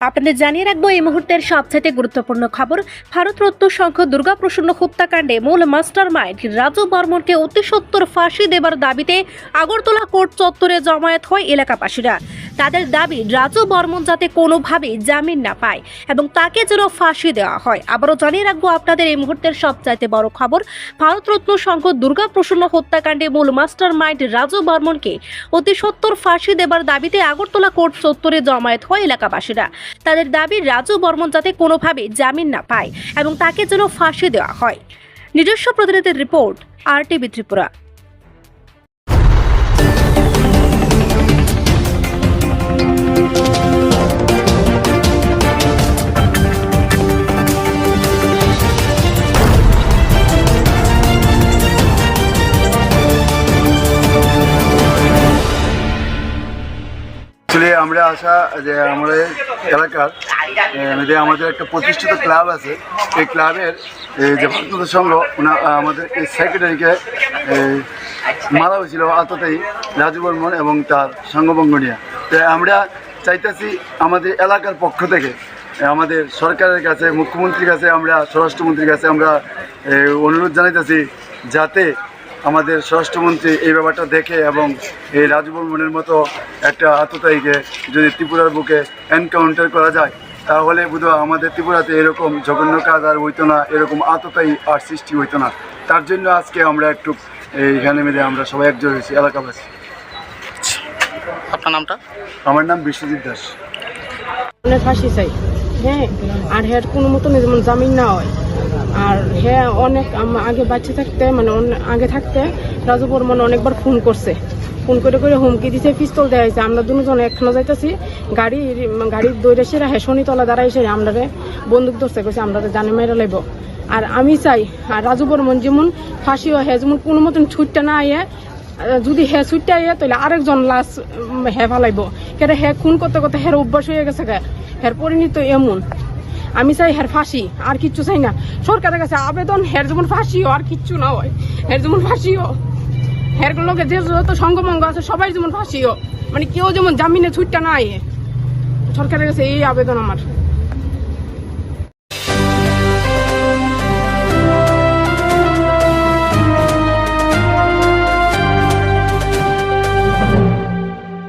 আপনাদের জানিয়ে রাখব, এই মুহূর্তের সবচাইতে গুরুত্বপূর্ণ খবর, ভারত ভারতরত্ন সংঘ দুর্গাপ্রসন্ন হত্যাকাণ্ডে মূল মাস্টার মাইন্ড রাজু বর্মনকে অতি সত্তর ফাঁসি দেবার দাবিতে আগরতলা কোর্ট চত্বরে জমায়েত হয় এলাকাবাসীরা। তাদের দাবি, রাজু বর্মন যাতে কোনোভাবেই জামিন না পায় এবং তাকে যেন ফাঁসি দেওয়া হয়। আবারও জানিয়ে রাখব আপনাদের এই মুহূর্তের সবচাইতে বড় খবর। ভারতরত্ন সংঘ দুর্গাপ্রসন্ন হত্যাকাণ্ডে মূল মাস্টার মাইন্ড রাজু বর্মনকে অতি সত্তর ফাঁসি দেবার দাবিতে আগরতলা কোর্ট চত্বরে জমায়েত হয় এলাকাবাসীরা। তাদের দাবি, রাজু বর্মন যাতে কোনোভাবে জামিন না পায় এবং তাকে যেন ফাঁসি দেওয়া হয়। নিজস্ব প্রতিনিধির রিপোর্ট আর টিভি ত্রিপুরা। অ্যাকচুয়ালি আমরা আসা যে আমাদের এলাকার যে আমাদের একটা প্রতিষ্ঠিত ক্লাব আছে, এই ক্লাবের যে ভারতীয় সংঘ আমাদের এই সেক্রেটারিকে মারা হয়েছিল আততেই রাজু বর্মন এবং তার সঙ্গভঙ্গ নিয়ে। তো আমরা চাইতেছি আমাদের এলাকার পক্ষ থেকে আমাদের সরকারের কাছে, মুখ্যমন্ত্রীর কাছে আমরা, স্বরাষ্ট্রমন্ত্রীর কাছে আমরা অনুরোধ জানাইতেছি যাতে আমাদের স্বরাষ্ট্রমন্ত্রী এই ব্যাপারটা দেখে এবং এই রাজু বর্মনের মতো একটা আততায়ীকে যদি ত্রিপুরার বুকে এনকাউন্টার করা যায় তাহলে বুধ আমাদের ত্রিপুরাতে এরকম জঘন্য কাজ আর হইতো না এরকম আততায়ী আর সৃষ্টি হইতো না। তার জন্য আজকে আমরা একটু এইখানে মিলে আমরা সবাই একজোট হয়েছি এলাকাবাসী। আপনার নামটা? আমার নাম বিশ্বজিৎ দাস। ফাঁসি চাই। হ্যাঁ আর হ্যাঁ কোনো মতন যেমন জামিন না হয়। আর হ্যাঁ অনেক আগে বাচ্চা থাকতে মানে আগে থাকতে রাজু বর্মন অনেকবার ফোন করছে। ফোন করে করে হুমকি দিছে, পিস্তল দেওয়া হয়েছে। আমরা দুজন একখানে যাইতেছি, গাড়ি গাড়ির দৌড়ে সেরা হ্যাঁ শনিতলা দাঁড়াইছে আমরা বন্দুক ধরছে, কইছে আমরা জানে মেরে লাইব। আর আমি চাই, আর রাজু বর্মন যেমন ফাঁসি হয় যেমন কোনো মতন ছুটটা না আইয়ে যদি হ্যাঁ ছুটটা আইয়ে তাহলে আরেকজন লাশ হ্যাঁ ফালাইব। কেটে হ্যাঁ খুন করতে করতে হের অভ্যাস হয়ে গেছে গা। হ্যার পরিণত এমন। আমি চাই হ্যার ফাঁসি, আর কিচ্ছু চাই না। সরকারের কাছে আবেদন, হের যেমন ফাঁসিও, আর কিচ্ছু না হয়। হের যেমন ফাঁসিও। হের লোকে যে যত সঙ্গমঙ্গ আছে, সবাই যেমন ফাঁসিও। মানে কেউ যেমন জামিনে ছুটটা না আয়ে। সরকারের কাছে এই আবেদন আমার।